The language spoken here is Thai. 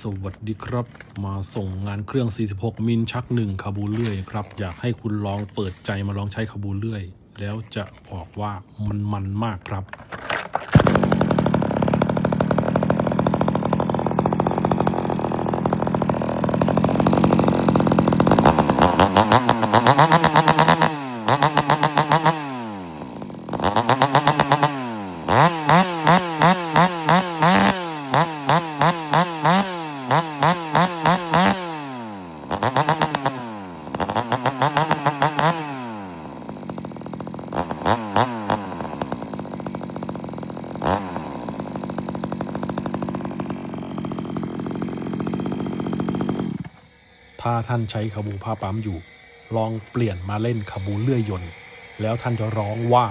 สวัสดีครับ มาส่งงานเครื่อง 46 มิลชักหนึ่งคาบูเลื่อยครับ อยากให้คุณลองเปิดใจมาลองใช้คาบูเลื่อย แล้วจะบอกว่ามันมันมากครับ ถ้าท่านใช้ขบูผ้าปั๊มอยู่ ลองเปลี่ยนมาเล่นขบูเลื่อยยนต์ แล้วท่านจะร้องว่า